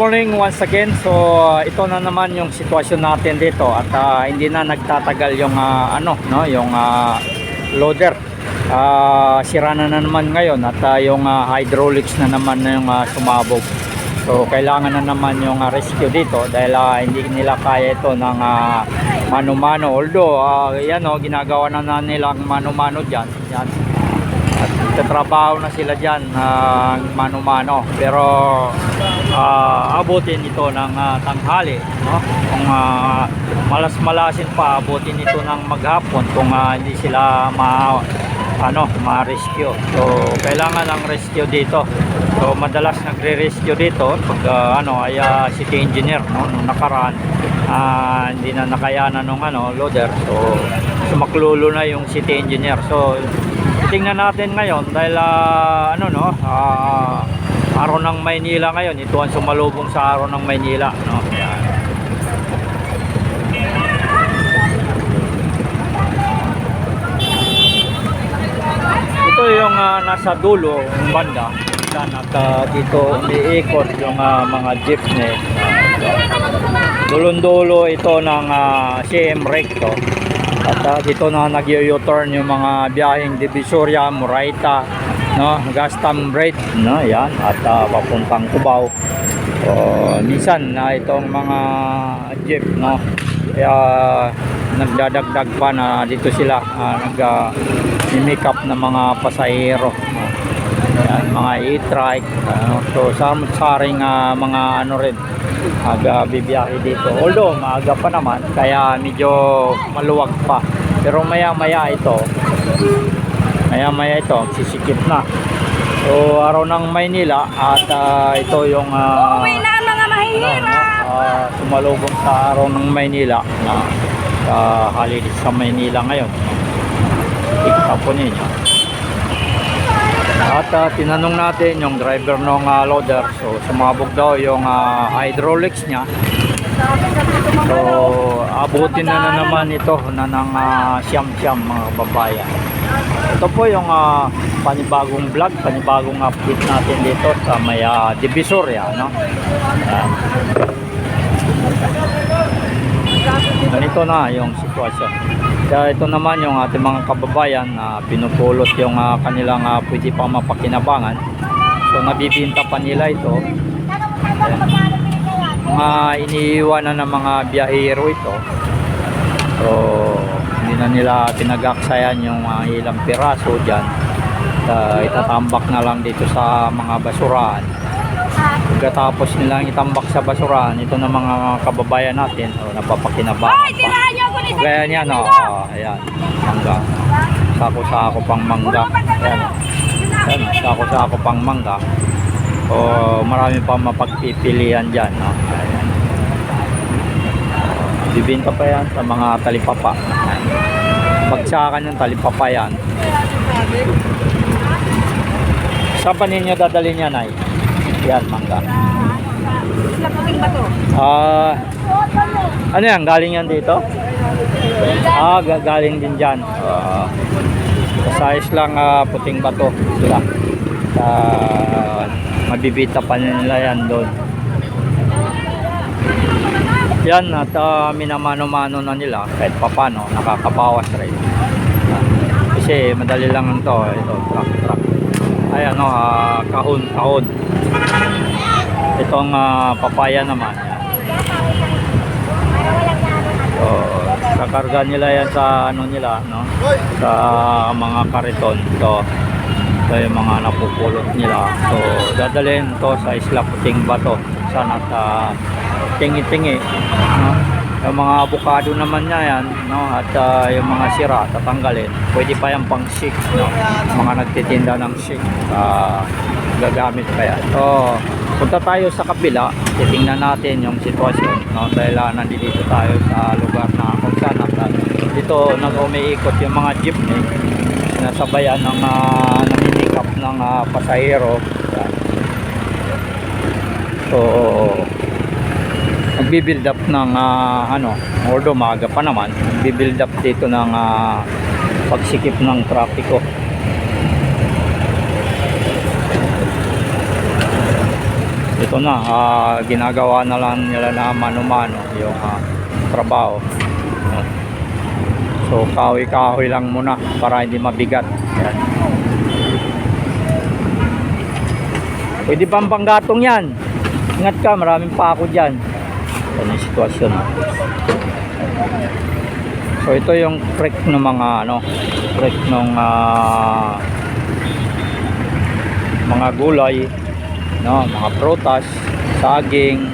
morning once again. So ito na naman yung sitwasyon natin dito at uh, hindi na nagtatagal yung uh, ano no, yung uh, loader. Uh, sira na, na naman ngayon at uh, yung uh, hydraulics na naman na yung uh, sumabog. So kailangan na naman yung uh, rescue dito dahil uh, hindi nila kaya ito ng uh, mano-mano. Although uh, yan oh, ginagawa na, na nilang mano-mano diyan. Yan. At tatrabaho na sila diyan ng mano-mano. Pero ah, abutin ito ng ah, tanghali, no? Kung ah, malas-malasin pa abutin ito ng maghapon kung ah, hindi sila ma ano, ma-rescue. So, kailangan ng rescue dito. So, madalas nagre-rescue dito pag ah, ano, ay ah, city engineer, no? Nung nakaraan, ah, hindi na nakayanan ng ano, loader. So, sumaklulo na yung city engineer. So, tingnan natin ngayon dahil ah, ano no, ah, araw ng Maynila ngayon. Ito ang sumalubong sa araw ng Maynila, no? Ayan. Ito yung ah, nasa dulo, yung banda. Yan, at ah, dito umiikot yung ah, mga jeepney. Dulon-dulo ito ng ah, CM Recto. At ah, dito na nag-u-turn yung mga biyaheng Divisoria, Moraita, no, Gastam Bridge, no, yan, at ah, papuntang Cubao. O, minsan na itong mga jeep, no, kaya nagdadagdag pa na dito sila uh, nag uh, up ng mga pasahero. Mga e-trike. ano. so samot-saring ah, mga ano rin aga bibiyahe dito. Although maaga pa naman kaya medyo maluwag pa. Pero maya maya ito maya maya ito sisikip na. So araw ng Maynila at ah, ito yung ah, Uwi na mga ano, mahihirap. no, ah, sumalubong sa araw ng Maynila na sa holiday sa Maynila ngayon. Ikita po ninyo. At ah, tinanong natin yung driver ng ah, loader. So sumabog daw yung ah, hydraulics niya. So abutin na na naman ito na ng ah, siyam-siyam mga babayan. Ito po yung ah, panibagong vlog, panibagong update natin dito sa may ah, Divisoria. No? Ayan. Ganito na yung sitwasyon. Kaya ito naman yung ating mga kababayan na pinupulot yung ah, kanilang ah, pwede pa mapakinabangan. So nabibinta pa nila ito. Mga iniiwanan ng mga biyahero ito. So hindi na nila pinagaksayan yung ah, ilang piraso dyan. Uh, itatambak na lang dito sa mga basurahan. Pagkatapos nilang itambak sa basurahan, ito na mga kababayan natin, o napapakinabangan pa. tirahan niyo ako ni Gaya niyan, oh, ayan, mangga. Sako-sako pang mangga. Ayan, ayan, sako-sako pang mangga. O, marami pa mapagpipilian dyan, no? Ayan. Bibinta pa yan sa mga talipapa. Bagsakan yung talipapa yan. Saan pa ninyo dadalhin yan, ay? Yan, mangga. Sila puting ba to? Ah, ano yan? Galing yan dito? Ah, ga- galing din dyan. Ah, size lang ah, puting bato sila. Ah, mabibita pa nila yan doon. Yan at ah, minamano-mano na nila kahit papano nakakabawas rin. Ah, kasi madali lang ito, ito truck truck. Ay ano, ah, kahon kahon. Itong ah, papaya naman. So, kakarga nila yan sa ano nila, no? Sa mga kariton. So, ito yung mga napupulot nila. So, dadalhin to sa Isla Puting Bato. Sana at ah, tingi-tingi, no? Yung mga avocado naman niya yan, no? At ah, yung mga sira, tatanggalin. Pwede pa yan pang shake, no? Mga nagtitinda ng shake. Ah, gagamit pa yan. So, punta tayo sa kabila, titingnan natin yung sitwasyon, no? Dahil ah, nandito tayo sa lugar na kung saan at, dito nag-umiikot yung mga jeepney sinasabayan ng uh, naminikap ng ah, pasahero. Yan. So, nagbi-build up ng ah, ano, although maaga pa naman, nagbi-build up dito ng ah, pagsikip ng trapiko. ito na, ah, ginagawa na lang nila na mano-mano yung ah, trabaho. So, kahoy-kahoy lang muna para hindi mabigat. Yan. Pwede pang panggatong yan. Ingat ka, maraming pa ako dyan. Yan yung sitwasyon. So, ito yung creek ng mga ano, creek ng ah, mga gulay, no, mga prutas, saging,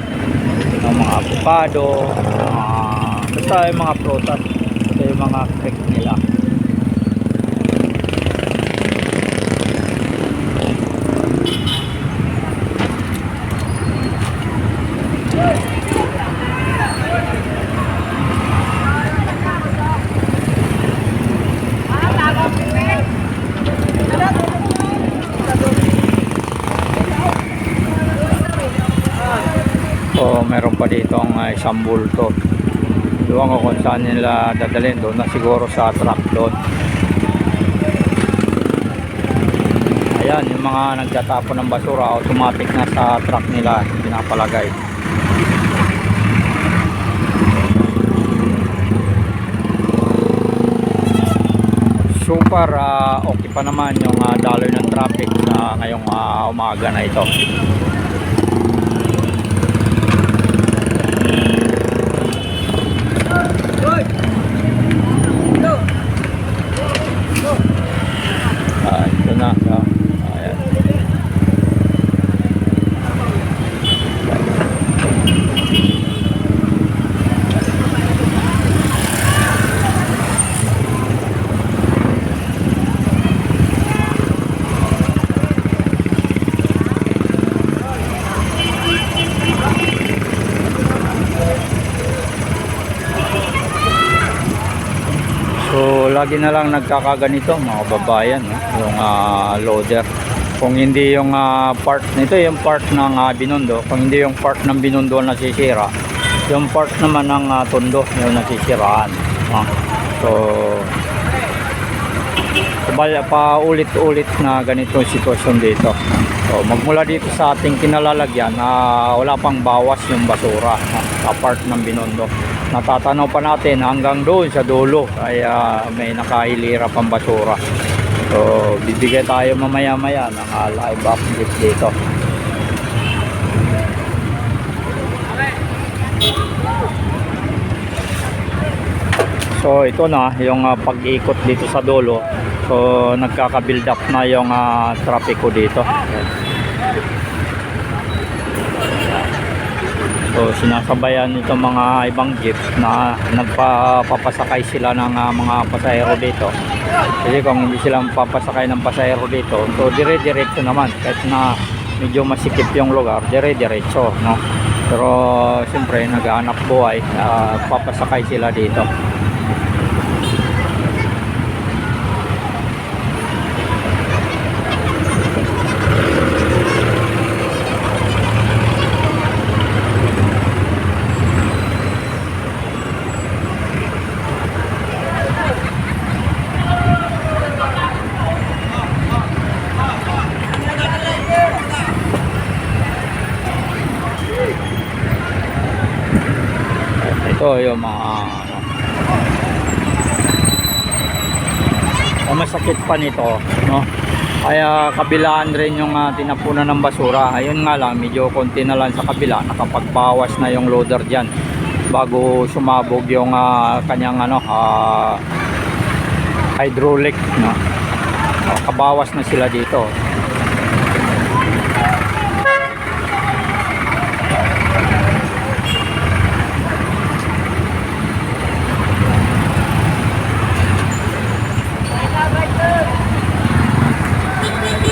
no, mga avocado, ah, basta yung mga prutas. Ito yung mga creek nila. So, meron pa dito ang uh, isang bulto. Doon ko kung saan nila dadalhin doon na siguro sa truck doon. Ayan, yung mga nagtatapon ng basura, automatic na sa truck nila pinapalagay. Super ah, okay pa naman yung uh, daloy ng traffic na ngayong ah, umaga na ito. Ah, ito na. Ah, ayan. So, lagi na lang nagkakaganito mga babayan, no? yung ah, loader. Kung hindi yung ah, part nito, yung part ng ah, binondo, kung hindi yung part ng binondo ang nasisira, yung part naman ng ah, tondo yung nasisiraan. no? So, Bala pa ulit-ulit na ganito sitwasyon dito. So, magmula dito sa ating kinalalagyan na wala pang bawas yung basura no, sa part ng Binondo. Natatanaw pa natin hanggang doon sa dulo ay ah, may nakahilira pang basura. So, bibigay tayo mamaya-maya ng ah, live update dito. So ito na yung ah, pag-ikot dito sa dulo. So nagkaka-build up na yung uh, trapiko dito. So sinasabayan nito mga ibang jeep na nagpapasakay sila ng ah, mga pasahero dito. Kasi kung hindi sila papasakay ng pasahero dito, so dire-diretso naman kahit na medyo masikip yung lugar, dire-diretso, no? Pero siyempre naghahanap buhay, ah, papasakay sila dito. Yung mga ano. Ang masakit pa nito, no? Kaya kabilaan rin yung ah, tinapunan ng basura. Ayun nga lang, medyo konti na lang sa kabila. Nakapagbawas na yung loader dyan bago sumabog yung ah, kanyang ano, ah, hydraulic, no? O, kabawas na sila dito.